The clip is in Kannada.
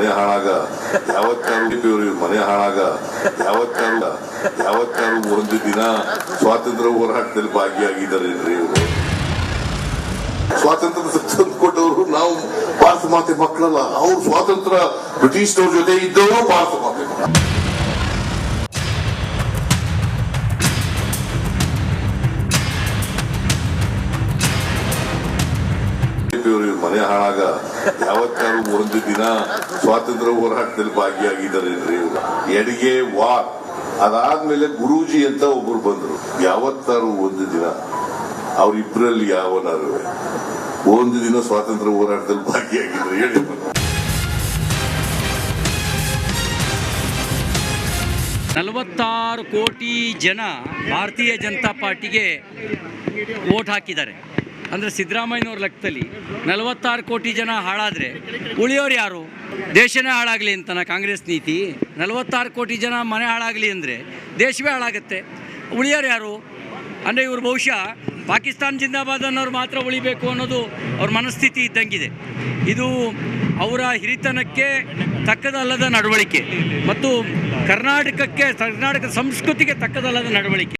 ಮನೆ ಹಾಳಾಗ. ಯಾವತ್ತಾರು ಮನೆ ಹಾಳಾಗ. ಯಾವತ್ತಾರು ಯಾವತ್ತಾರು ಒಂದು ದಿನ ಸ್ವಾತಂತ್ರ್ಯ ಹೋರಾಟದಲ್ಲಿ ಭಾಗಿಯಾಗಿದ್ದಾರೇನ್ರಿ ಇವರು? ಸ್ವಾತಂತ್ರ್ಯ ತಂದು ಕೊಟ್ಟವರು ನಾವು ಭಾರತ ಮಾತೆ ಮಕ್ಕಳಲ್ಲ. ಅವ್ರು ಸ್ವಾತಂತ್ರ್ಯ ಬ್ರಿಟಿಷ್ನವ್ರ ಜೊತೆ ಇದ್ದವರು ಭಾರತ ಮಾತೆ ಇವ್ರ ಮನೆ ಹಾಳಾಗ ಯಾವತ್ತಾರು ಒಂದು ದಿನ ಸ್ವಾತಂತ್ರ್ಯ ಹೋರಾಟದಲ್ಲಿ ಭಾಗಿಯಾಗಿದ್ದಾರೆ ಎಡಗೆ ವಾರ್ ಅದಾದ್ಮೇಲೆ ಗುರೂಜಿ ಅಂತ ಒಬ್ರು ಬಂದ್ರು. ಯಾವತ್ತಾರು ಒಂದು ದಿನ. ಅವರಿಬ್ಬರಲ್ಲಿ ಯಾವನಾರು ಒಂದು ದಿನ ಸ್ವಾತಂತ್ರ್ಯ ಹೋರಾಟದಲ್ಲಿ ಭಾಗಿಯಾಗಿದ್ರು. ಹೇಳಿ. ನಲವತ್ತಾರು ಕೋಟಿ ಜನ ಭಾರತೀಯ ಜನತಾ ಪಾರ್ಟಿಗೆ ವೋಟ್ ಹಾಕಿದ್ದಾರೆ. ಅಂದರೆ ಸಿದ್ದರಾಮಯ್ಯನವ್ರ ಲೆಕ್ಕದಲ್ಲಿ ನಲವತ್ತಾರು ಕೋಟಿ ಜನ ಹಾಳಾದರೆ ಉಳಿಯೋರು ಯಾರು? ದೇಶನೇ ಹಾಳಾಗಲಿ ಅಂತನ ಕಾಂಗ್ರೆಸ್ ನೀತಿ. ನಲವತ್ತಾರು ಕೋಟಿ ಜನ ಮನೆ ಹಾಳಾಗಲಿ ಅಂದರೆ ದೇಶವೇ ಹಾಳಾಗುತ್ತೆ. ಉಳಿಯೋರು ಯಾರು? ಅಂದರೆ ಇವರು ಬಹುಶಃ ಪಾಕಿಸ್ತಾನ ಜಿಂದಾಬಾದ್ ಅನ್ನೋರು ಮಾತ್ರ ಉಳಿಬೇಕು ಅನ್ನೋದು ಅವ್ರ ಮನಸ್ಥಿತಿ ಇದ್ದಂಗಿದೆ. ಇದು ಅವರ ಹಿರಿತನಕ್ಕೆ ತಕ್ಕದಲ್ಲದ ನಡವಳಿಕೆ ಮತ್ತು ಕರ್ನಾಟಕಕ್ಕೆ ಕರ್ನಾಟಕ ಸಂಸ್ಕೃತಿಗೆ ತಕ್ಕದಲ್ಲದ ನಡವಳಿಕೆ.